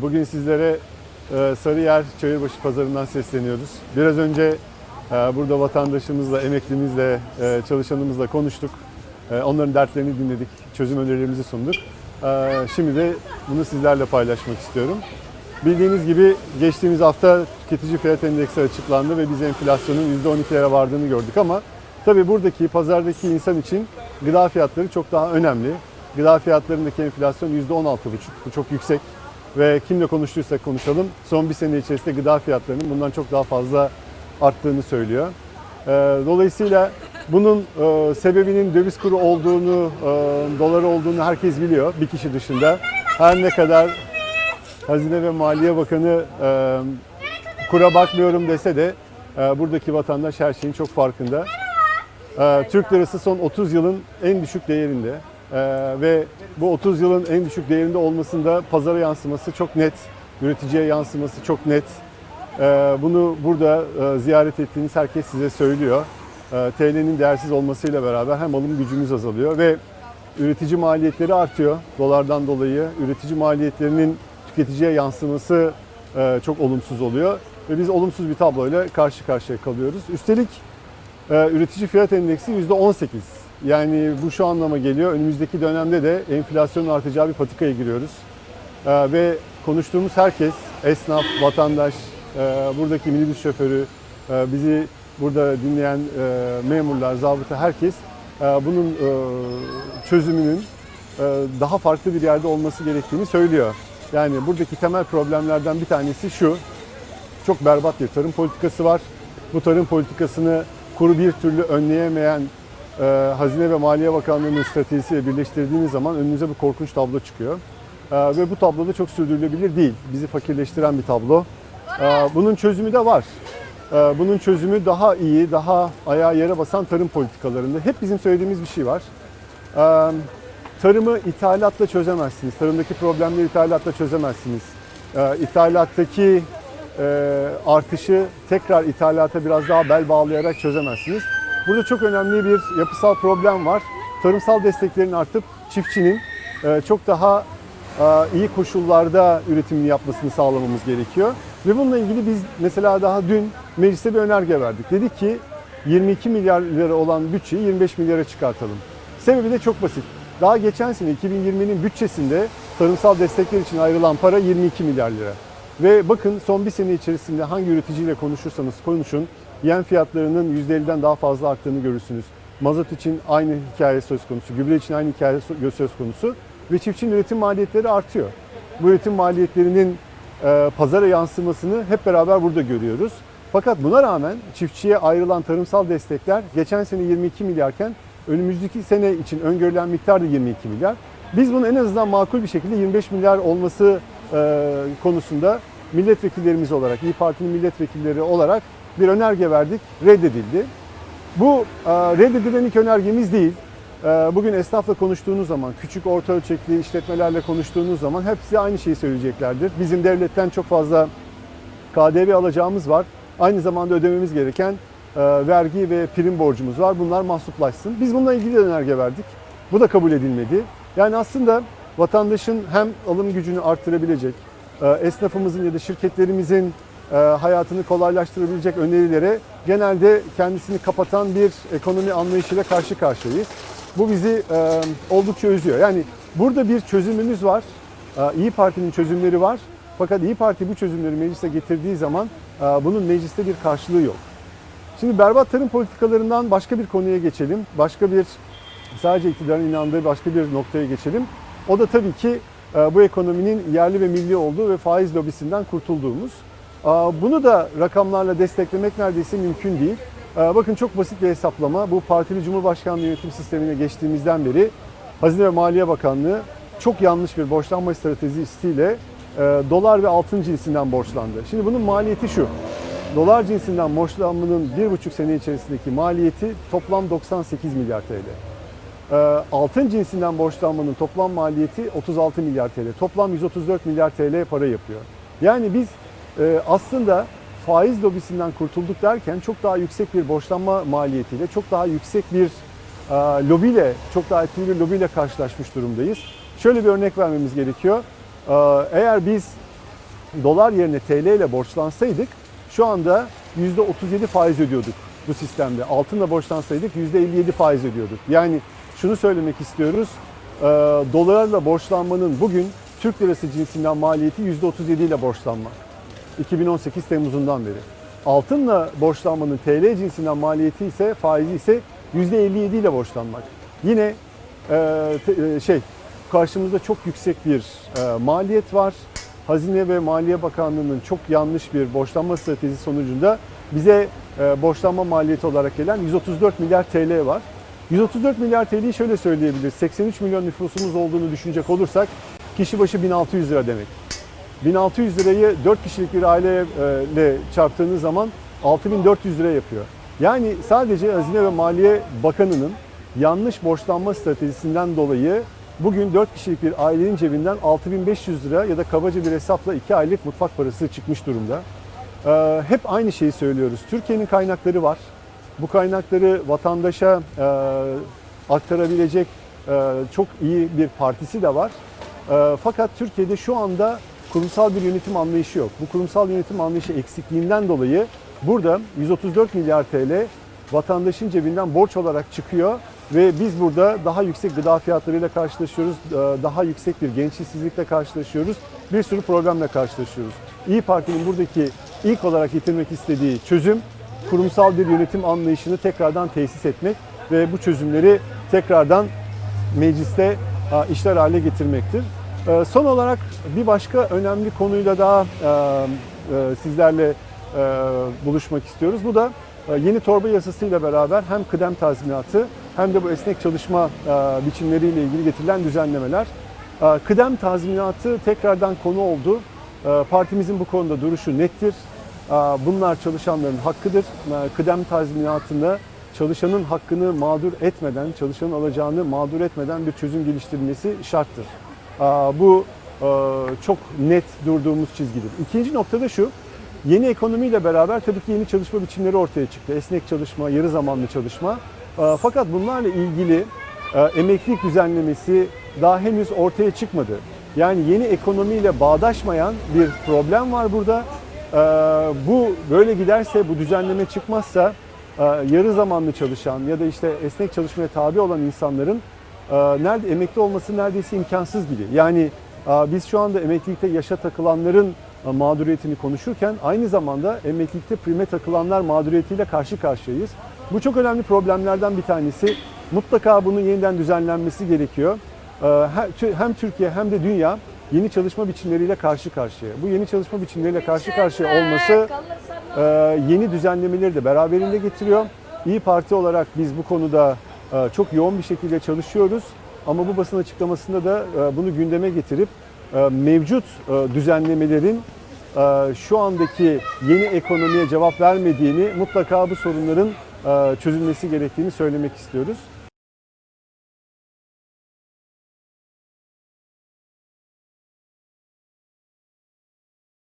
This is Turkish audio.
Bugün sizlere e, Sarıyer Çayırbaşı Pazarı'ndan sesleniyoruz. Biraz önce e, burada vatandaşımızla, emeklimizle, e, çalışanımızla konuştuk. Onların dertlerini dinledik, çözüm önerilerimizi sunduk. Şimdi de bunu sizlerle paylaşmak istiyorum. Bildiğiniz gibi geçtiğimiz hafta tüketici fiyat endeksi açıklandı ve biz enflasyonun %12'lere vardığını gördük ama tabii buradaki pazardaki insan için gıda fiyatları çok daha önemli. Gıda fiyatlarındaki enflasyon %16,5. Bu çok yüksek ve kimle konuştuysak konuşalım son bir sene içerisinde gıda fiyatlarının bundan çok daha fazla arttığını söylüyor. Ee, Dolayısıyla bunun e, sebebinin döviz kuru olduğunu, e, dolar olduğunu herkes biliyor bir kişi dışında. Her ne kadar Hazine ve Maliye Bakanı e, kura bakmıyorum dese de buradaki vatandaş her şeyin çok farkında. Türk lirası son 30 yılın en düşük değerinde E, ve bu 30 yılın en düşük değerinde olmasında pazara yansıması çok net, üreticiye yansıması çok net. E, Bunu burada e, ziyaret ettiğiniz herkes size söylüyor. E, TL'nin değersiz olmasıyla beraber hem alım gücümüz azalıyor ve üretici maliyetleri artıyor dolardan dolayı. Üretici maliyetlerinin tüketiciye yansıması e, çok olumsuz oluyor ve biz olumsuz bir tabloyla karşı karşıya kalıyoruz. Üstelik e, üretici fiyat endeksi %18. Yani bu şu anlama geliyor. Önümüzdeki dönemde de enflasyonun artacağı bir patikaya giriyoruz. E, ve konuştuğumuz herkes, esnaf, vatandaş, e, buradaki minibüs şoförü, e, bizi burada dinleyen e, memurlar, zabıta herkes e, bunun e, çözümünün e, daha farklı bir yerde olması gerektiğini söylüyor. Yani buradaki temel problemlerden bir tanesi şu. Çok berbat bir tarım politikası var. Bu tarım politikasını kuru bir türlü önleyemeyen Hazine ve Maliye Bakanlığı'nın stratejisiyle birleştirdiğiniz zaman önünüze bir korkunç tablo çıkıyor. E, ve bu tablo da çok sürdürülebilir değil. Bizi fakirleştiren bir tablo. E, bunun çözümü de var. Bunun çözümü daha iyi, daha ayağa yere basan tarım politikalarında. Hep bizim söylediğimiz bir şey var. Tarımı ithalatla çözemezsiniz. Tarımdaki problemleri ithalatla çözemezsiniz. İthalattaki e, artışı tekrar ithalata biraz daha bel bağlayarak çözemezsiniz. Burada çok önemli bir yapısal problem var. Tarımsal desteklerin artıp çiftçinin e, çok daha e, iyi koşullarda üretimini yapmasını sağlamamız gerekiyor. Ve bununla ilgili biz mesela daha dün mecliste bir önerge verdik. Dedik ki 22 milyar lira olan bütçeyi 25 milyara çıkartalım. Sebebi de çok basit. Daha geçen sene 2020'nin bütçesinde tarımsal destekler için ayrılan para 22 milyar lira. Ve bakın son bir sene içerisinde hangi üreticiyle konuşursanız konuşun yem fiyatlarının %50'den daha fazla arttığını görürsünüz. Mazot için aynı hikaye söz konusu, gübre için aynı hikaye sö- söz konusu ve çiftçinin üretim maliyetleri artıyor. Bu üretim maliyetlerinin e, pazara yansımasını hep beraber burada görüyoruz. Fakat buna rağmen çiftçiye ayrılan tarımsal destekler geçen sene 22 milyarken önümüzdeki sene için öngörülen miktar da 22 milyar. Biz bunu en azından makul bir şekilde 25 milyar olması e, konusunda milletvekillerimiz olarak, İyi Parti'nin milletvekilleri olarak bir önerge verdik, reddedildi. Bu e, reddedilen ilk önergemiz değil. E, Bugün esnafla konuştuğunuz zaman, küçük orta ölçekli işletmelerle konuştuğunuz zaman hepsi aynı şeyi söyleyeceklerdir. Bizim devletten çok fazla KDV alacağımız var. Aynı zamanda ödememiz gereken e, vergi ve prim borcumuz var. Bunlar mahsuplaşsın. Biz bununla ilgili de önerge verdik. Bu da kabul edilmedi. Yani aslında vatandaşın hem alım gücünü arttırabilecek, esnafımızın ya da şirketlerimizin hayatını kolaylaştırabilecek önerilere genelde kendisini kapatan bir ekonomi anlayışıyla karşı karşıyayız. Bu bizi e, oldukça üzüyor. Yani burada bir çözümümüz var. E, İyi Parti'nin çözümleri var. Fakat İyi Parti bu çözümleri meclise getirdiği zaman e, bunun mecliste bir karşılığı yok. Şimdi berbat tarım politikalarından başka bir konuya geçelim. Başka bir sadece iktidarın inandığı başka bir noktaya geçelim. O da tabii ki e, bu ekonominin yerli ve milli olduğu ve faiz lobisinden kurtulduğumuz. Bunu da rakamlarla desteklemek neredeyse mümkün değil. Bakın çok basit bir hesaplama. Bu partili Cumhurbaşkanlığı yönetim sistemine geçtiğimizden beri Hazine ve Maliye Bakanlığı çok yanlış bir borçlanma stratejisiyle dolar ve altın cinsinden borçlandı. Şimdi bunun maliyeti şu. Dolar cinsinden borçlanmanın bir buçuk sene içerisindeki maliyeti toplam 98 milyar TL. Altın cinsinden borçlanmanın toplam maliyeti 36 milyar TL. Toplam 134 milyar TL para yapıyor. Yani biz aslında faiz lobisinden kurtulduk derken çok daha yüksek bir borçlanma maliyetiyle, çok daha yüksek bir e, lobiyle, çok daha etkili bir lobiyle karşılaşmış durumdayız. Şöyle bir örnek vermemiz gerekiyor. Ee, Eğer biz dolar yerine TL ile borçlansaydık şu anda %37 faiz ödüyorduk bu sistemde. Altınla borçlansaydık %57 faiz ödüyorduk. Yani şunu söylemek istiyoruz. e, dolarla borçlanmanın bugün Türk lirası cinsinden maliyeti %37 ile borçlanmak. 2018 Temmuz'undan beri. Altınla borçlanmanın TL cinsinden maliyeti ise faizi ise %57 ile borçlanmak. Yine e, te- e, şey karşımızda çok yüksek bir e, maliyet var. Hazine ve Maliye Bakanlığı'nın çok yanlış bir borçlanma stratejisi sonucunda bize e, borçlanma maliyeti olarak gelen 134 milyar TL var. 134 milyar TL'yi şöyle söyleyebiliriz. 83 milyon nüfusumuz olduğunu düşünecek olursak kişi başı 1600 lira demek. 1600 lirayı 4 kişilik bir aileyle çarptığınız zaman 6400 lira yapıyor. Yani sadece Hazine ve Maliye Bakanı'nın yanlış borçlanma stratejisinden dolayı bugün 4 kişilik bir ailenin cebinden 6500 lira ya da kabaca bir hesapla 2 aylık mutfak parası çıkmış durumda. Ee, hep aynı şeyi söylüyoruz. Türkiye'nin kaynakları var. Bu kaynakları vatandaşa e, aktarabilecek e, çok iyi bir partisi de var. E, fakat Türkiye'de şu anda kurumsal bir yönetim anlayışı yok. Bu kurumsal yönetim anlayışı eksikliğinden dolayı burada 134 milyar TL vatandaşın cebinden borç olarak çıkıyor ve biz burada daha yüksek gıda fiyatlarıyla karşılaşıyoruz, e, daha yüksek bir genç işsizlikle karşılaşıyoruz, bir sürü problemle karşılaşıyoruz. İyi Parti'nin buradaki ilk olarak getirmek istediği çözüm kurumsal bir yönetim anlayışını tekrardan tesis etmek ve bu çözümleri tekrardan mecliste a, işler hale getirmektir. E, Son olarak bir başka önemli konuyla daha e, e, sizlerle e, buluşmak istiyoruz. Bu da yeni torba yasasıyla beraber hem kıdem tazminatı hem de bu esnek çalışma biçimleriyle ilgili getirilen düzenlemeler. Kıdem tazminatı tekrardan konu oldu. Partimizin bu konuda duruşu nettir. Bunlar çalışanların hakkıdır. Kıdem tazminatında çalışanın hakkını mağdur etmeden, çalışanın alacağını mağdur etmeden bir çözüm geliştirilmesi şarttır. Bu çok net durduğumuz çizgidir. İkinci nokta da şu, yeni ekonomiyle beraber tabii ki yeni çalışma biçimleri ortaya çıktı. Esnek çalışma, yarı zamanlı çalışma. Fakat bunlarla ilgili emeklilik düzenlemesi daha henüz ortaya çıkmadı. Yani yeni ekonomiyle bağdaşmayan bir problem var burada. Bu böyle giderse, bu düzenleme çıkmazsa yarı zamanlı çalışan ya da işte esnek çalışmaya tabi olan insanların nerede emekli olması neredeyse imkansız gibi. Yani e, biz şu anda emeklilikte yaşa takılanların e, mağduriyetini konuşurken aynı zamanda emeklilikte prime takılanlar mağduriyetiyle karşı karşıyayız. Bu çok önemli problemlerden bir tanesi. Mutlaka bunun yeniden düzenlenmesi gerekiyor. E, he- Hem Türkiye hem de dünya yeni çalışma biçimleriyle karşı karşıya. Bu yeni çalışma biçimleriyle karşı karşıya olması e, yeni düzenlemeleri de beraberinde getiriyor. İyi Parti olarak biz bu konuda çok yoğun bir şekilde çalışıyoruz. Ama bu basın açıklamasında da e, bunu gündeme getirip e, mevcut e, düzenlemelerin şu andaki yeni ekonomiye cevap vermediğini, mutlaka bu sorunların çözülmesi gerektiğini söylemek istiyoruz.